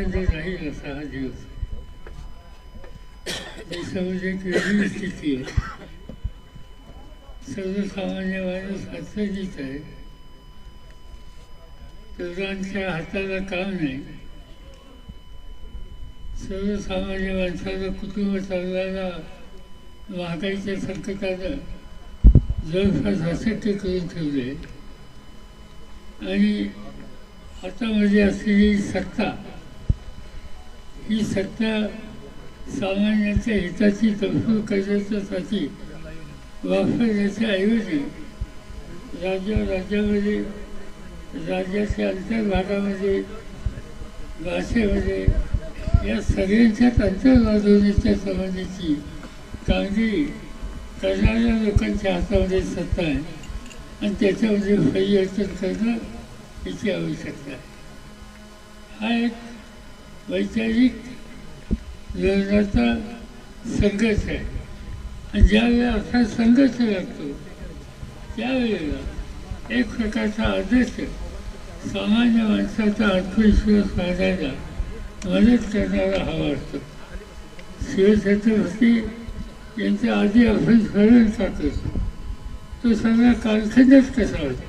खंडर राहील असा हा दिवस देशामध्ये एक वेगळी स्थिती आहे. सर्वसामान्य माणूस हस्तगीत आहे. तरुणांच्या हाताला काम नाही. सर्वसामान्य माणसाला कुटुंब चालवायला महागाईच्या संकटानं जवळपास अशक्य करून ठेवले आणि हातामध्ये म्हणजे असलेली सत्ता ही सत्ता सामान्यांच्या हिताची तरतूद करण्याच्यासाठी वापरण्याच्या ऐवजी राज्य राज्यामध्ये राज्याच्या अंतर्भागामध्ये भाषेमध्ये या सगळ्यांच्याच अंतर्वादवण्याच्या संबंधीची कामगिरी करणाऱ्या लोकांच्या हातामध्ये सत्ता आहे. आणि त्याच्यामध्ये परिवर्तन करणं याची आवश्यकता आहे. हा एक वैचारिक जीवनाचा संघर्ष आहे. आणि ज्यावेळेला असा संघर्ष लागतो त्यावेळेला एक प्रकारचा आदर्श सामान्य माणसाचा आत्मविश्वास वाढायला मदत करणारा हवा असतो. शिवछत्रपती यांच्या आधी आपण स्मरण टाकतो तो सगळा कालखंडच कसा होता.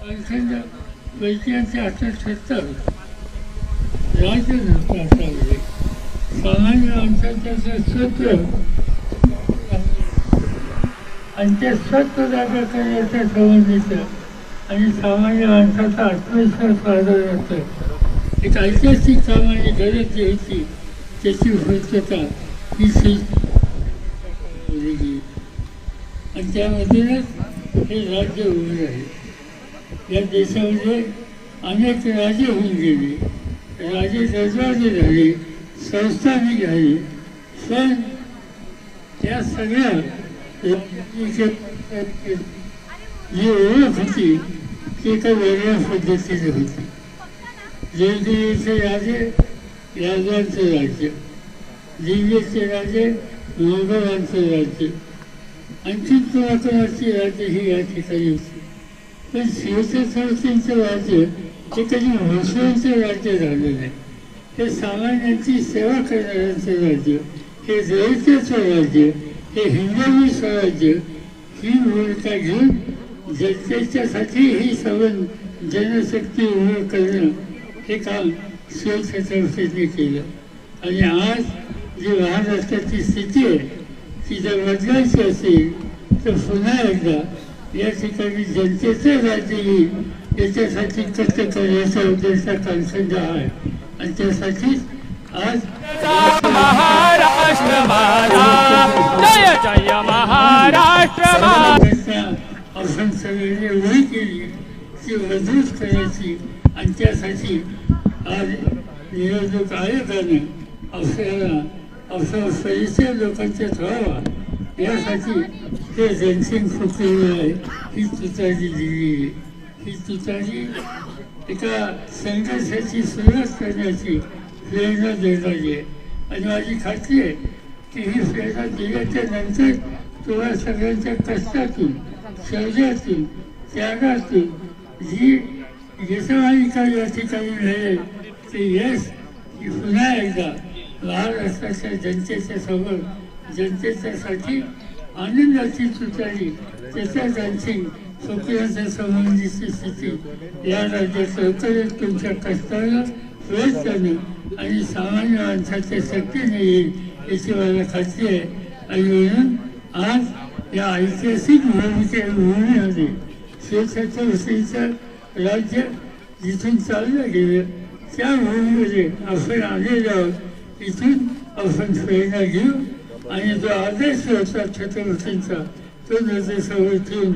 कालखंड वैद्यांच्या हातात सत्ता होती. राज्य नसतं हातामध्ये सामान्य माणसाचं सत्व आणि ते सत्व जागा करण्याच्या संबंधीचं आणि सामान्य माणसाचा आत्मविश्वास वाढवण्याचं एक ऐतिहासिक कामाची गरज जी होती त्याची पूर्तता ही आणि त्यामधूनच हे राज्य उभे आहे या देशामध्ये अनेक राजे होऊन गेले राजे दरबाजे घ्यावी संस्थांनी घ्यावी. पण त्या सगळ्या जी ओळख होती ती एका वेगळ्या पद्धतीने होती. जयदेवीचे राजे राजांचं राज्य दिल्लीचे राजे मोगलांचं राज्य आणखी कोणाकोणाची राज्य ही या ठिकाणी होती. पण शिवछत्रपतींचं राज्य हे कधी मुस्लिमचं राज्य झालं नाही. हे सामान्यांची सेवा करणाऱ्यांचं राज्य हे दलिताचं राज्य हे हिंदवी स्वराज्य ही भूमिका घेऊन जनतेच्यासाठी ही सवन जनशक्ती उभं करणं हे काम शिवछत्रपतींनी केलं. आणि आज जी महाराष्ट्राची स्थिती आहे ती जर बदलायची असेल तर पुन्हा एकदा या ठिकाणी जनतेचं राज्य येईल याच्यासाठी कष्ट करण्याचा उद्देश आहे. आणि त्यासाठी आज महाराष्ट्र जय जय आपण सगळ्यांनी उभी केली ती मजबूत करायची. आणि त्यासाठी आज निवडणूक आयोगानं आपल्याला आपला परिचय लोकांच्यात व्हावा यासाठी ते रणसिंग फुकलेलं आहे ही तुतारी दिली आहे. ही तुतारी एका संघर्षाची सुरुवात करण्याची प्रेरणा देणारी आहे आणि माझी खात्री आहे की ही प्रेरणा दिल्याच्या नंतर तुम्हा सगळ्यांच्या कष्टातून शौर्यातून त्यागातून जी यशमालिका या ठिकाणी मिळेल ते यश ही पुन्हा एकदा महाराष्ट्राच्या जनतेच्या समोर जनतेच्यासाठी आनंदाची सुचारी त्याच्या रणसिंग फुकऱ्याच्या संबंधीची स्थिती. या राज्यात लवकरच तुमच्या कष्टाला व्यवस्थाने आणि सामान्य माणसाच्या शक्तीने येईल याची मला खात्री आहे. आणि म्हणून आज या ऐतिहासिक भूमिके भूमीमध्ये शिवछत्रपतींचं राज्य जिथून चाललं गेलं त्या भूमीमध्ये आपण आलेलो आहोत. इथून आपण प्रेरणा घेऊ. आणि जो आदर्श होता छत्रपतींचा तो नजरेसमोर ठेवून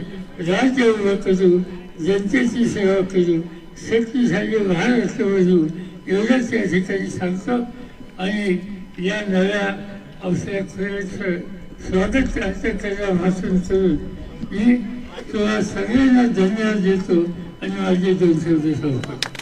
राज्य उभं करू जनतेची सेवा करू शक्तिशाली महाराष्ट्र बनू एवढंच या ठिकाणी सांगतो. आणि या नव्या अवसर स्वागत असं भाषण करून मी तुम्हाला सगळ्यांना धन्यवाद देतो आणि माझे दोन शब्द सांगतो